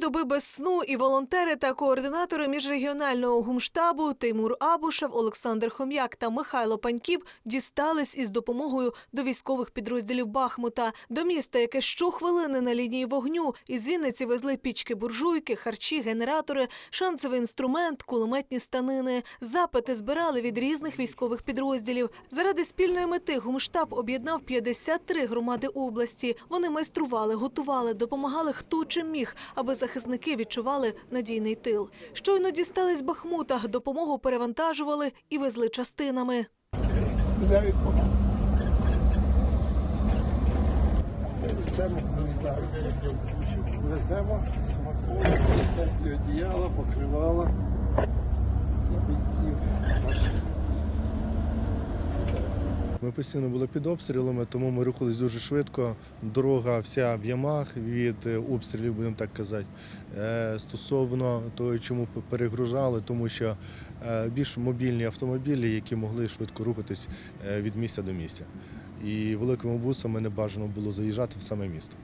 доби без сну і волонтери та координатори міжрегіонального гумштабу Тимур Абушев, Олександр Хом'як та Михайло Паньків дістались із допомогою до військових підрозділів Бахмута, до міста, яке щохвилини на лінії вогню. Із Вінниці везли пічки буржуйки, харчі, генератори, шансовий інструмент, кулеметні станини. Запити збирали від різних військових підрозділів. Заради спільної мети гумштаб об'єднав 53 громади області. Вони майстрували, готували, допомагали хто чим міг, аби захисники відчували надійний тил. Щойно дістались Бахмута, допомогу перевантажували і везли частинами. Веземо, залітають. Веземо теплі одіяла, покривала для бійців. Ми постійно були під обстрілами, тому ми рухались дуже швидко. Дорога вся в ямах від е, обстрілів, будемо так казати. Е, Стосовно того, чому перегружали, тому що е, більш мобільні автомобілі, які могли швидко рухатись від місця до місця. І великими бусами не бажано було заїжджати в саме місто.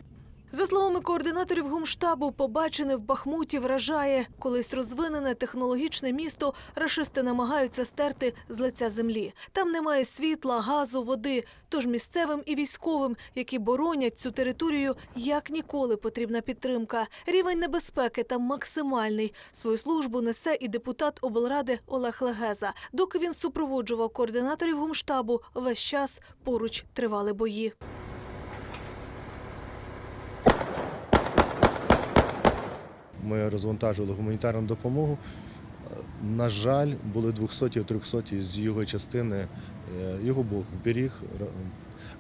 За словами координаторів гумштабу, побачене в Бахмуті вражає. Колись розвинене технологічне місто рашисти намагаються стерти з лиця землі. Там немає світла, газу, води. Тож місцевим і військовим, які боронять цю територію, як ніколи потрібна підтримка. Рівень небезпеки там максимальний. Свою службу несе і депутат облради Олег Легеза. Доки він супроводжував координаторів гумштабу, весь час поруч тривали бої. Ми розвантажували гуманітарну допомогу. На жаль, були 200 300 з його частини. Е, Його Бог вберіг,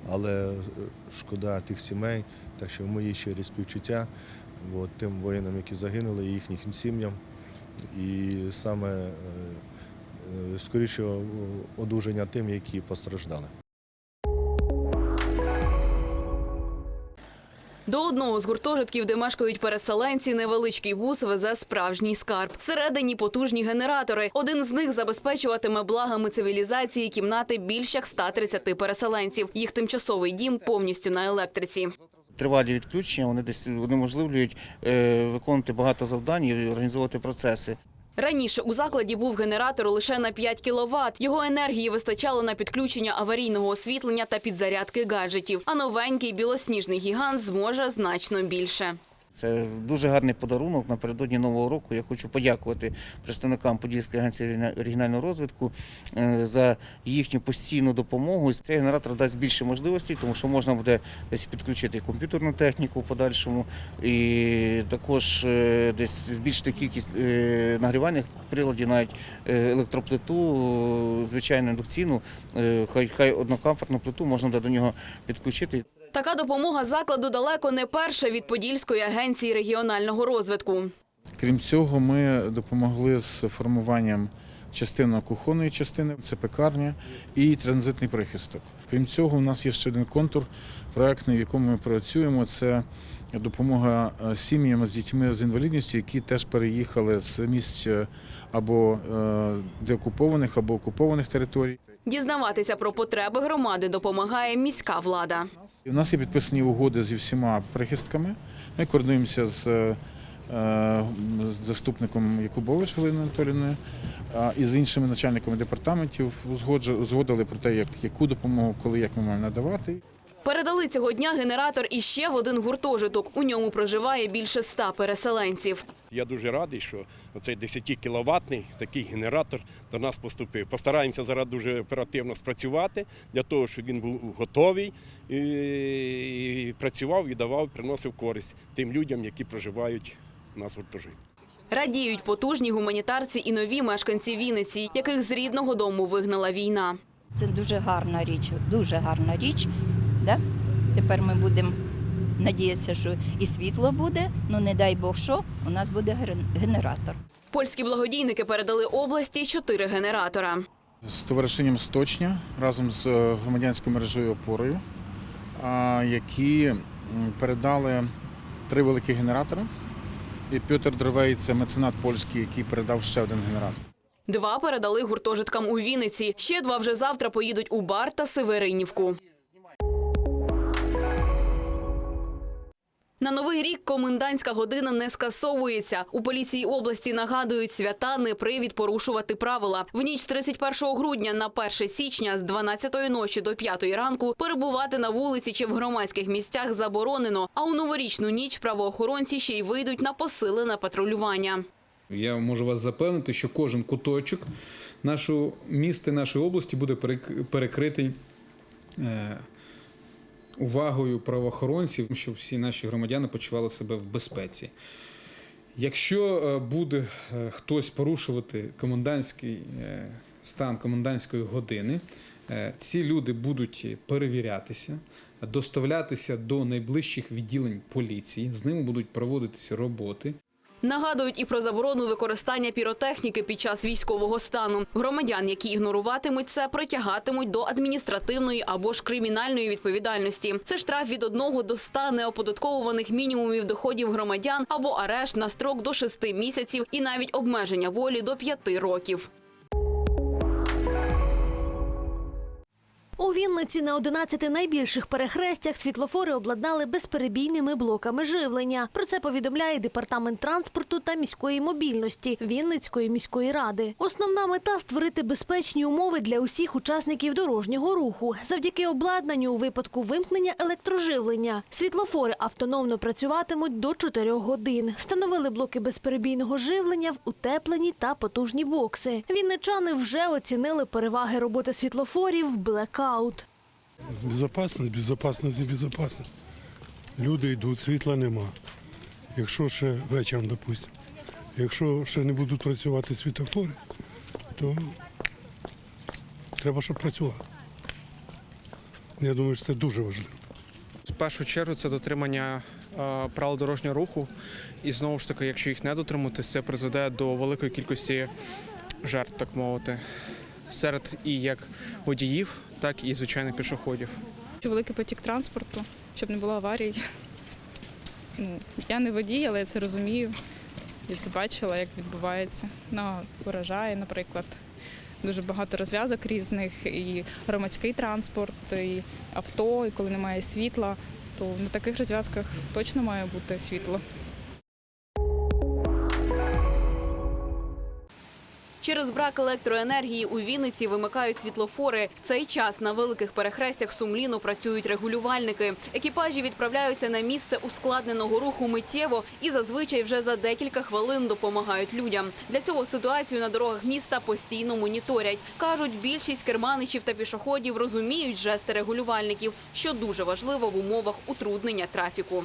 але е, шкода тих сімей, так що мої щирі співчуття от, тим воїнам, які загинули, і їхнім сім'ям. І саме е, скоріше одужання тим, які постраждали. До одного з гуртожитків, де мешкають переселенці, невеличкий бус везе справжній скарб. Всередині потужні генератори. Один з них забезпечуватиме благами цивілізації кімнати більш як 130 переселенців. Їх тимчасовий дім повністю на електриці. Тривалі відключення вони десь унеможливлюють е, виконувати багато завдань і організовувати процеси. Раніше у закладі був генератор лише на 5 кВт. Його енергії вистачало на підключення аварійного освітлення та підзарядки гаджетів. А новенький білосніжний гігант зможе значно більше. Це дуже гарний подарунок напередодні нового року. Я хочу подякувати представникам Подільської агенції регіонального розвитку е, за їхню постійну допомогу. Цей генератор дасть більше можливостей, тому що можна буде десь підключити комп'ютерну техніку в подальшому, і також е, десь збільшити кількість е, нагрівальних приладів, навіть електроплиту, звичайну індукційну, хай хай однокомфортну плиту можна до нього підключити. Така допомога закладу далеко не перша від Подільської агенції регіонального розвитку. Крім цього, ми допомогли з формуванням частини кухонної частини, це пекарня і транзитний прихисток. Крім цього, у нас є ще один контур проектний, в якому ми працюємо. Це допомога е, сім'ям з дітьми з інвалідністю, які теж переїхали з місць е, або е, деокупованих, або окупованих територій. Дізнаватися про потреби громади допомагає міська влада. У нас є підписані угоди зі всіма прихистками. Ми координуємося з, е, з заступником Якубович Галиною Анатолійовною і з іншими начальниками департаментів. Узгодили про те, як, яку допомогу, коли як ми маємо надавати. Передали цього дня генератор іще в один гуртожиток. У ньому проживає більше ста переселенців. Я дуже радий, що оцей 10 кіловатний такий генератор до нас поступив. Постараємося зараз дуже оперативно спрацювати для того, щоб він був готовий і працював і давав, приносив користь тим людям, які проживають у нас в гуртожитку. Радіють потужні гуманітарці і нові мешканці Вінниці, яких з рідного дому вигнала війна. Це дуже гарна річ, дуже гарна річ. Да? Тепер ми будемо надіятися, що і світло буде, ну не дай Бог що, у нас буде генератор. Польські благодійники передали області чотири генератора. З товаришенням Сточня разом з е, громадянською мережею опорою, які передали три великі генератори. І Петр Дровей це меценат польський, який передав ще один генератор. Два передали гуртожиткам у Вінниці. Ще два вже завтра поїдуть у Бар та Северинівку. На новий рік комендантська година не скасовується. У поліції області нагадують, свята не привід порушувати правила. В ніч з 31 грудня на 1 січня з 12 ночі до 5 ранку перебувати на вулиці чи в громадських місцях заборонено. А у новорічну ніч правоохоронці ще й вийдуть на посилене патрулювання. Я можу вас запевнити, що кожен куточок нашого міста, нашої області буде перек- перекритий е, увагою правоохоронців, щоб всі наші громадяни почували себе в безпеці. Якщо е, буде е, хтось порушувати комендантський е, стан комендантської години, ці люди будуть перевірятися, доставлятися до найближчих відділень поліції, з ними будуть проводитися роботи. Нагадують і про заборону використання піротехніки під час військового стану. Громадян, які ігноруватимуть це, притягатимуть до адміністративної або ж кримінальної відповідальності. Це штраф від 1 до 100 неоподатковуваних мінімумів доходів громадян або арешт на строк до 6 місяців і навіть обмеження волі до 5 років. У Вінниці на 11 найбільших перехрестях світлофори обладнали безперебійними блоками живлення. Про це повідомляє департамент транспорту та міської мобільності Вінницької міської ради. Основна мета створити безпечні умови для усіх учасників дорожнього руху завдяки обладнанню у випадку вимкнення електроживлення. Світлофори автономно працюватимуть до 4 годин. Встановили блоки безперебійного живлення в утеплені та потужні бокси. Вінничани вже оцінили переваги роботи світлофорів в блекаут. Безопасність, безопасність і безопасність. Люди йдуть, світла нема. Якщо ще вечором, допустимо, якщо ще не будуть працювати світофори, то треба, щоб працювали. Я думаю, що це дуже важливо. В першу чергу це дотримання е, правил дорожнього руху. І знову ж таки, якщо їх не дотримуватись, це призведе до великої кількості жертв, так мовити, серед і як водіїв, так і звичайних пішоходів. великий потік транспорту, щоб не було аварій. Ну, я не водій, але я це розумію. Я це бачила, як відбувається. Ну, виражає, наприклад. Дуже багато розв'язок різних, і громадський транспорт, і авто, і коли немає світла, то на таких розв'язках точно має бути світло. Через брак електроенергії у Вінниці вимикають світлофори. В цей час на великих перехрестях сумлінно працюють регулювальники. Екіпажі відправляються на місце ускладненого руху миттєво і зазвичай вже за декілька хвилин допомагають людям. Для цього ситуацію на дорогах міста постійно моніторять. кажуть, більшість керманичів та пішоходів розуміють жести регулювальників, що дуже важливо в умовах утруднення трафіку.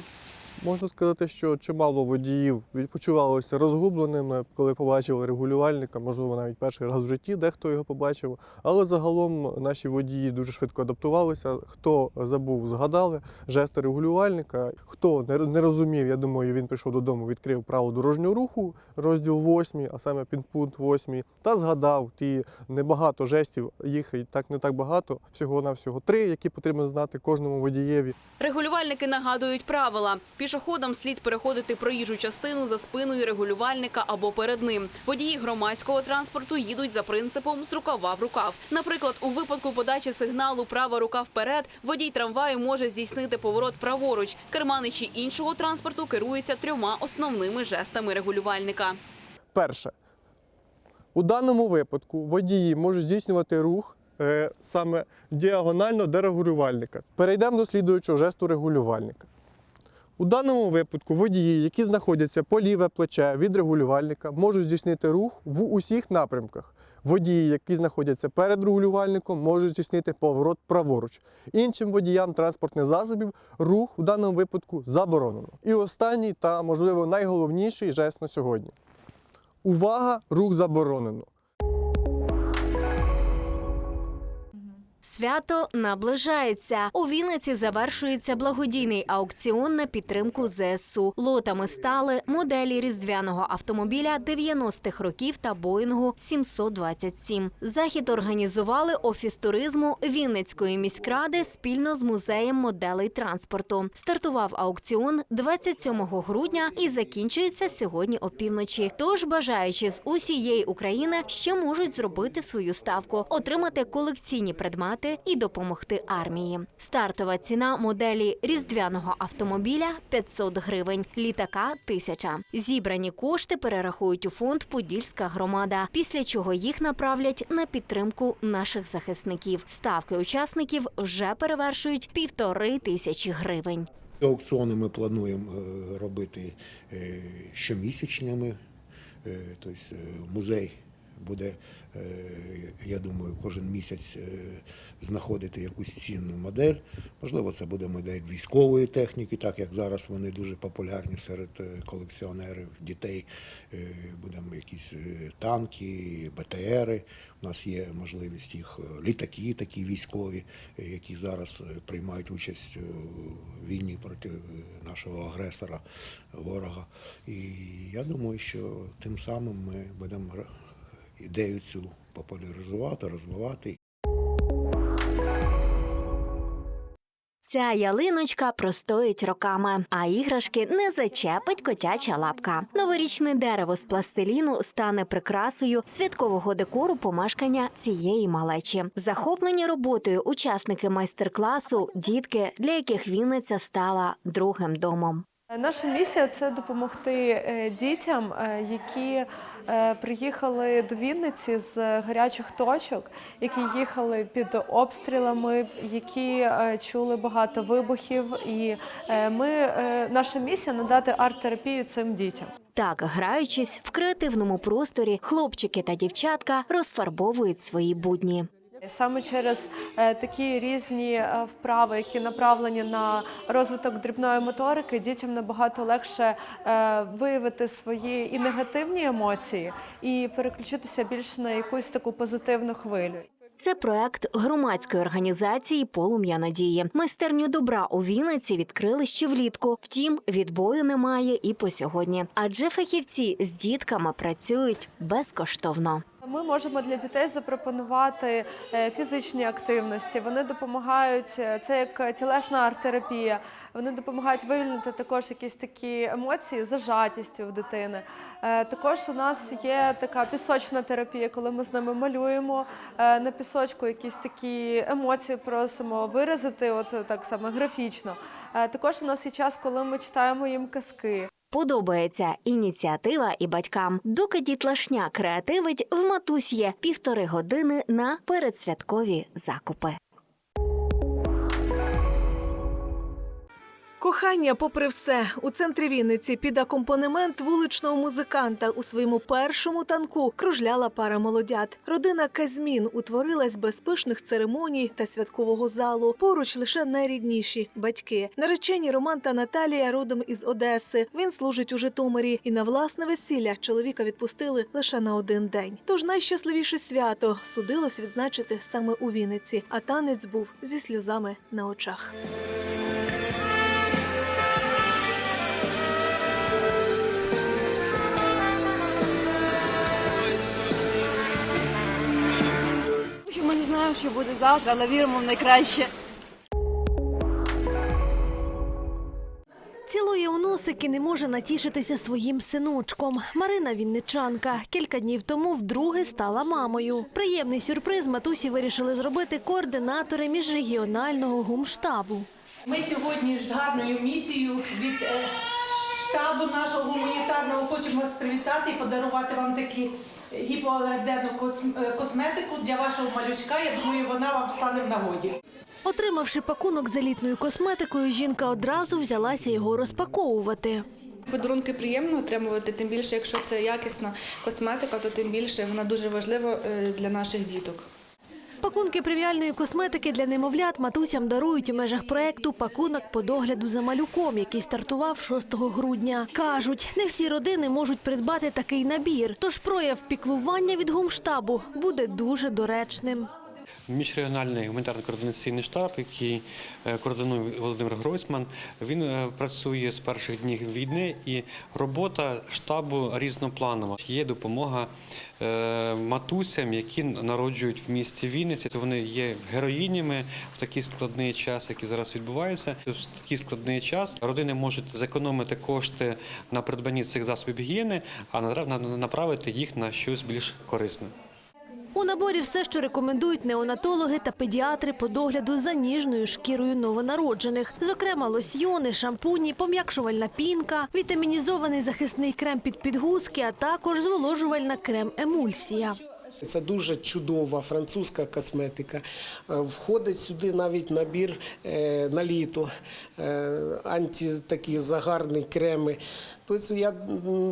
Можна сказати, що чимало водіїв відпочивалося розгубленими, коли побачили регулювальника, можливо, навіть перший раз в житті дехто його побачив. Але загалом наші водії дуже швидко адаптувалися. Хто забув, згадали жести регулювальника. Хто не розумів, я думаю, він прийшов додому, відкрив правило дорожнього руху, розділ 8, а саме підпункт 8, та згадав ті небагато жестів, їх так не так багато, всього на всього три, які потрібно знати кожному водієві. Регулювальники нагадують правила. Пішоходам слід переходити проїжджу частину за спиною регулювальника або перед ним. Водії громадського транспорту їдуть за принципом з рукава в рукав. Наприклад, у випадку подачі сигналу права рука вперед, водій трамваю може здійснити поворот праворуч. Керманичі іншого транспорту керуються трьома основними жестами регулювальника. Перше, у даному випадку водії можуть здійснювати рух е, саме діагонально до регулювальника. Перейдемо до слідуючого жесту регулювальника. У даному випадку водії, які знаходяться по ліве плече від регулювальника, можуть здійснити рух в усіх напрямках. Водії, які знаходяться перед регулювальником, можуть здійснити поворот праворуч. Іншим водіям транспортних засобів рух у даному випадку заборонено. І останній та, можливо, найголовніший жест на сьогодні. Увага! Рух заборонено. Свято наближається. У Вінниці завершується благодійний аукціон на підтримку ЗСУ. Лотами стали моделі різдвяного автомобіля 90-х років та Боїнгу 727. Захід організували офіс туризму Вінницької міськради спільно з музеєм моделей транспорту. Стартував аукціон 27 грудня і закінчується сьогодні опівночі. Тож бажаючи з усієї України ще можуть зробити свою ставку, отримати колекційні предмети придбати і допомогти армії. Стартова ціна моделі різдвяного автомобіля 500 гривень, літака 1000. Зібрані кошти перерахують у фонд Подільська громада, після чого їх направлять на підтримку наших захисників. Ставки учасників вже перевершують півтори тисячі гривень. Аукціони ми плануємо е, робити е, щомісячними. Е, Тобто музей буде, я думаю, кожен місяць е, знаходити якусь цінну модель. Можливо, це буде модель військової техніки, так як зараз вони дуже популярні серед е, колекціонерів, дітей. Е, Будемо якісь е, танки, БТРи. У нас є можливість їх е, літаки, такі військові, е, які зараз е, приймають участь у війні проти е, нашого агресора, ворога. І я думаю, що тим самим ми будемо ідею цю популяризувати, розвивати. Ця ялиночка простоїть роками, а іграшки не зачепить котяча лапка. Новорічне дерево з пластиліну стане прикрасою святкового декору помешкання цієї малечі. Захоплені роботою учасники майстер-класу, дітки, для яких Вінниця стала другим домом. Наша місія це допомогти е, дітям, е, які е, приїхали до Вінниці з гарячих точок, які їхали під обстрілами, які е, чули багато вибухів. І е, ми е, наша місія надати арт-терапію цим дітям. Так, граючись в креативному просторі, хлопчики та дівчатка розфарбовують свої будні. Саме через е, такі різні е, вправи, які направлені на розвиток дрібної моторики, дітям набагато легше е, виявити свої і негативні емоції, і переключитися більше на якусь таку позитивну хвилю. Це проект громадської організації Полум'я надії. Майстерню добра у Вінниці відкрили ще влітку. Втім, відбою немає і по сьогодні. Адже фахівці з дітками працюють безкоштовно. Ми можемо для дітей запропонувати е, фізичні активності. Вони допомагають е, це як тілесна арт-терапія. Вони допомагають вивільнити також якісь такі емоції зажатістю в дитини. Е, Також у нас є така пісочна терапія, коли ми з ними малюємо на пісочку якісь такі емоції просимо виразити, от так само графічно. Також у нас є час, коли ми читаємо їм казки. Подобається ініціатива і батькам. Доки дітлашня креативить, в матусь є півтори години на передсвяткові закупи. Кохання, попри все, у центрі Вінниці під акомпанемент вуличного музиканта у своєму першому танку кружляла пара молодят. Родина Казмін утворилась без пишних церемоній та святкового залу. Поруч лише найрідніші батьки. Наречені Роман та Наталія родом із Одеси. Він служить у Житомирі, і на власне весілля чоловіка відпустили лише на один день. Тож найщасливіше свято судилось відзначити саме у Вінниці, а танець був зі сльозами на очах. Знаємо, що буде завтра, але віримо в найкраще. Цілує у носик і не може натішитися своїм синочком. Марина Вінничанка кілька днів тому вдруге стала мамою. Приємний сюрприз матусі вирішили зробити координатори міжрегіонального гумштабу. Ми сьогодні з гарною місією від е, штабу нашого гуманітарного хочемо вас привітати і подарувати вам такі гіпоалергенну кос- е, косметику для вашого малючка. Я думаю, вона вам стане в нагоді. Отримавши пакунок з елітною косметикою, жінка одразу взялася його розпаковувати. Подарунки приємно отримувати, тим більше, якщо це якісна косметика, то тим більше вона дуже важлива е, для наших діток. Пакунки преміальної косметики для немовлят матусям дарують у межах проекту Пакунок по догляду за малюком, який стартував 6 грудня. Кажуть, не всі родини можуть придбати такий набір, тож прояв піклування від гумштабу буде дуже доречним. Міжрегіональний гуманітарно-координаційний штаб, який е, координує Володимир Гройсман, він е, працює з перших днів війни, і робота штабу різнопланова. Є допомога е, матусям, які народжують в місті Вінниці. Вони є героїнями в такий складний час, який зараз відбувається. В такий складний час родини можуть зекономити кошти на придбанні цих засобів гігієни, а направити їх на щось більш корисне. У наборі все, що рекомендують неонатологи та педіатри по догляду за ніжною шкірою новонароджених. Зокрема, лосьйони, шампуні, пом'якшувальна пінка, вітамінізований захисний крем під підгузки, а також зволожувальна крем-емульсія. Це дуже чудова французька косметика. Е, Входить сюди навіть набір е, на літо, е, анті такі загарні креми. Тобто я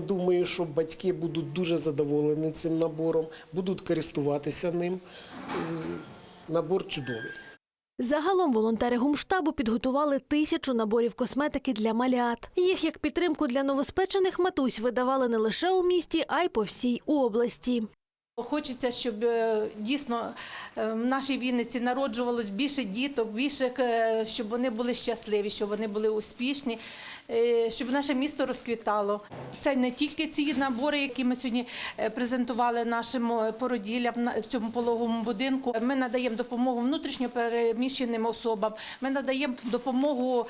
думаю, що батьки будуть дуже задоволені цим набором, будуть користуватися ним. Набор чудовий. Загалом волонтери гумштабу підготували тисячу наборів косметики для малят. Їх як підтримку для новоспечених матусь видавали не лише у місті, а й по всій області. Хочеться, щоб е, дійсно е, в нашій Вінниці народжувалось більше діток, більше, е, щоб вони були щасливі, щоб вони були успішні, щоб наше місто розквітало. Це не тільки ці набори, які ми сьогодні презентували нашим породіллям в цьому пологовому будинку. Ми надаємо допомогу внутрішньо переміщеним особам. Ми надаємо допомогу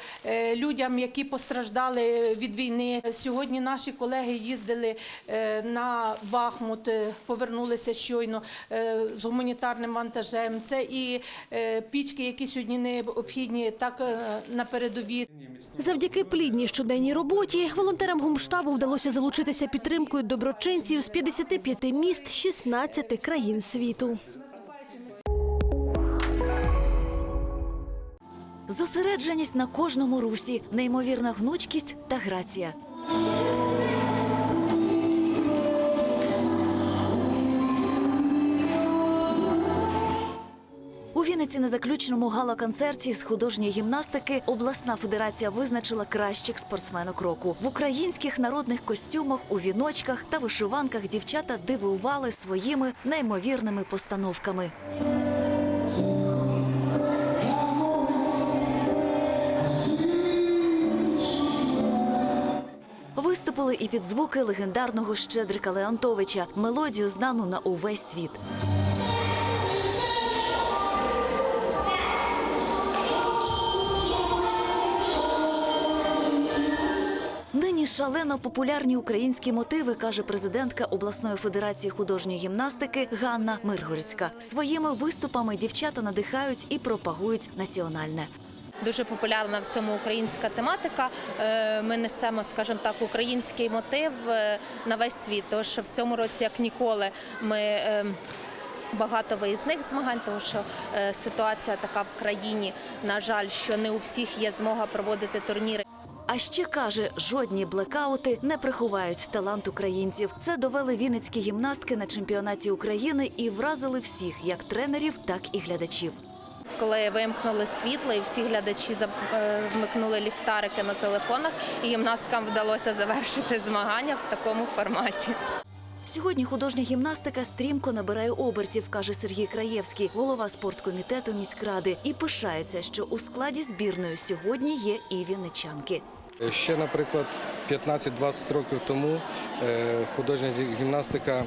людям, які постраждали від війни. Сьогодні наші колеги їздили на Бахмут, е, повернулися щойно е, з гуманітарним вантажем. Це і е, пічки, які сьогодні необхідні так е, на передовій. Завдяки плідній щоденній роботі волонтерам гумштабу вдалося залучитися підтримкою доброчинців з 55 міст 16 країн світу. Зосередженість на кожному русі, неймовірна гнучкість та грація. Вінниці на заключному гала-концерті з художньої гімнастики обласна федерація визначила кращих спортсменок року. В українських народних костюмах, у віночках та вишиванках дівчата дивували своїми неймовірними постановками. Виступили і під звуки легендарного Щедрика Леонтовича, мелодію знану на увесь світ. Шалено популярні українські мотиви, каже президентка обласної федерації художньої гімнастики Ганна Миргородська. Своїми виступами дівчата надихають і пропагують національне. Дуже популярна в цьому українська тематика. Е, Ми несемо, скажімо так, український мотив е, на весь світ. Тож в цьому році, як ніколи, ми е, багато виїзних змагань, тому що ситуація така в країні. На жаль, що не у всіх є змога проводити турніри. А ще каже, жодні блекаути не приховають талант українців. Це довели вінницькі гімнастки на чемпіонаті України і вразили всіх, як тренерів, так і глядачів. Коли вимкнули світло і всі глядачі е, вмикнули ліхтарики на телефонах, і гімнасткам вдалося завершити змагання в такому форматі. Сьогодні художня гімнастика стрімко набирає обертів, каже Сергій Краєвський, голова спорткомітету міськради, і пишається, що у складі збірної сьогодні є і вінничанки. Ще, наприклад, 15-20 років тому е, художня гімнастика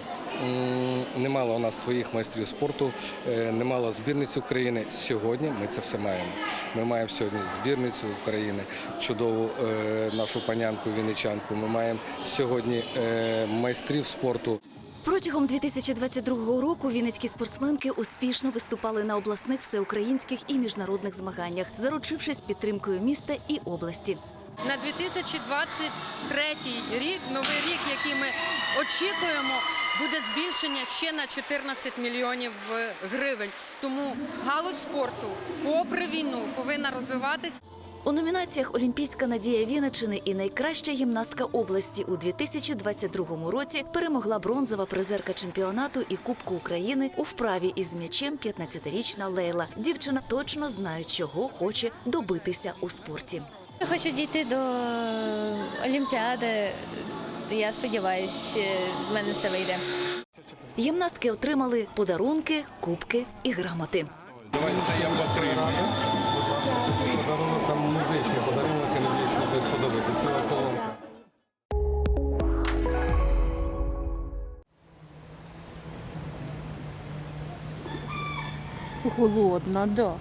не мала у нас своїх майстрів спорту, е, не мала збірниць України. Сьогодні ми це все маємо. Ми маємо сьогодні збірницю України, чудову е, нашу панянку, вінничанку. Ми маємо сьогодні е, майстрів спорту. Протягом 2022 року вінницькі спортсменки успішно виступали на обласних, всеукраїнських і міжнародних змаганнях, заручившись підтримкою міста і області. На 2023 рік, новий рік, який ми очікуємо, буде збільшення ще на 14 мільйонів е, гривень. Тому галузь спорту, попри війну, повинна розвиватись. У номінаціях Олімпійська надія Вінниччини і найкраща гімнастка області у 2022 році перемогла бронзова призерка чемпіонату і Кубку України у вправі із м'ячем 15-річна Лейла. Дівчина точно знає, чого хоче добитися у спорті. Я хочу дійти до Олімпіади. Я сподіваюся, в мене все вийде. Гімнастки отримали подарунки, кубки і грамоти. Давайте я покрию. Подарунок там музичний, подарунок не сподобається. Ціла колонка. Холодна, да.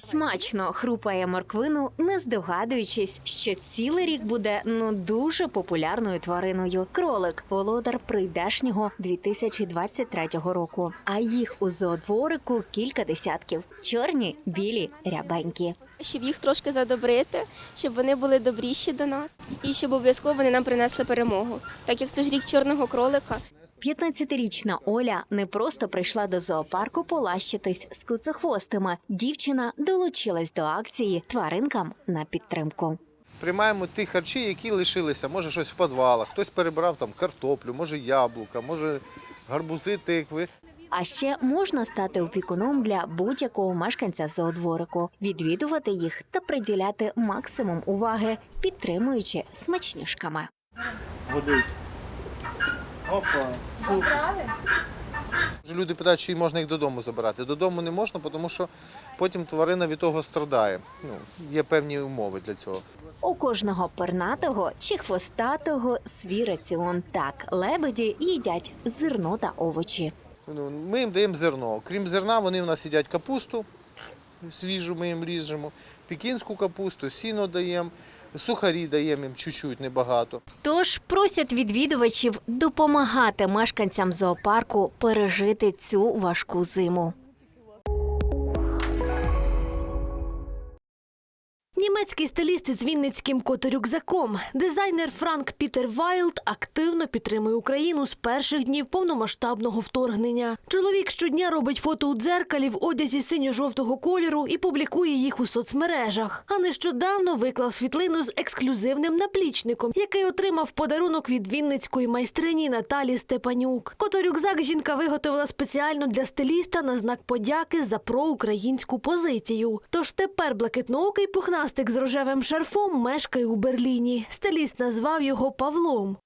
Смачно хрупає морквину, не здогадуючись, що цілий рік буде ну дуже популярною твариною. Кролик володар прийдешнього 2023 року. А їх у зоодворику кілька десятків: чорні, білі, рябенькі. щоб їх трошки задобрити, щоб вони були добріші до нас, і щоб обов'язково вони нам принесли перемогу. Так як це ж рік чорного кролика. 15-річна Оля не просто прийшла до зоопарку полащитись з куцехвостими. Дівчина долучилась до акції тваринкам на підтримку. Приймаємо ті харчі, які лишилися. Може щось в підвалах, хтось перебрав там картоплю, може яблука, може гарбузи, тикви. А ще можна стати опікуном для будь-якого мешканця зоодворику, відвідувати їх та приділяти максимум уваги, підтримуючи смачнюшками. Годують. Опа. Люди питають, чи можна їх додому забирати. Додому не можна, тому що потім тварина від того страдає. Ну, є певні умови для цього. У кожного пернатого чи хвостатого свій раціон. Так, лебеді їдять зерно та овочі. Ну, Ми їм даємо зерно. Крім зерна, вони в нас їдять капусту свіжу, ми їм ріжемо, пекінську капусту, сіно даємо, сухарі даємо їм чуть-чуть, небагато. Тож просять відвідувачів допомагати мешканцям зоопарку пережити цю важку зиму. Німецький стиліст із вінницьким которюкзаком. Дизайнер Франк Пітер Вайлд активно підтримує Україну з перших днів повномасштабного вторгнення. Чоловік щодня робить фото у дзеркалі в одязі синьо-жовтого кольору і публікує їх у соцмережах. А нещодавно виклав світлину з ексклюзивним наплічником, який отримав подарунок від вінницької майстрині Наталі Степанюк. Которюкзак жінка виготовила спеціально для стиліста на знак подяки за проукраїнську позицію. Тож тепер блакитноокий пухнастик з рожевим шарфом мешкає у Берліні. Стиліст назвав його Павлом.